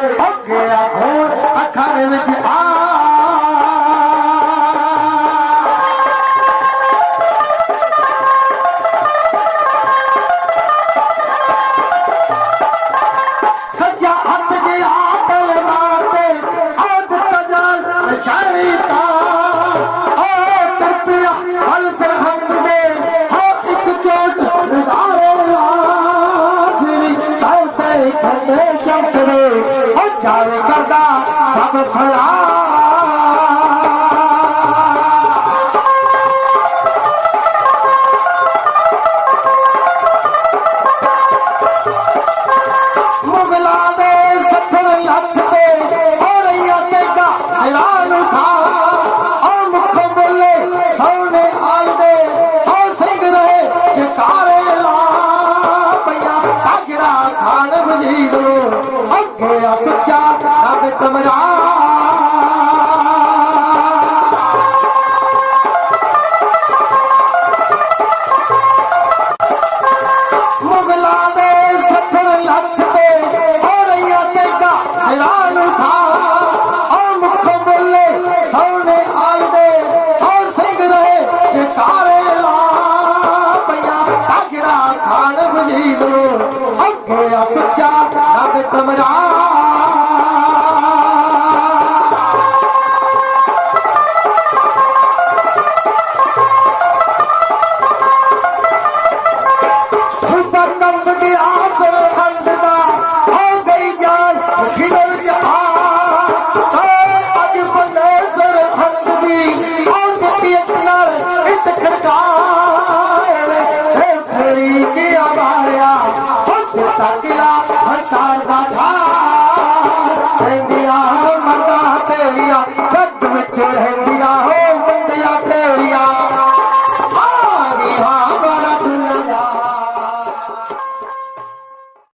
ਅੱਗੇ ਆਖੋ ਅੱਖਾਂ ਦੇ ਵਿੱਚ ਆ चारों सदा सब खड़ा ਹੋਇਆ ਸੱਚਾ ਨਾਦ ਕਮਰਾ ਖੁਸ਼ੀ ਦੋ ਅੱਗੇ ਆ ਸੱਚਾ ਰੱਬ ਕਮਰਾ। 咋地啦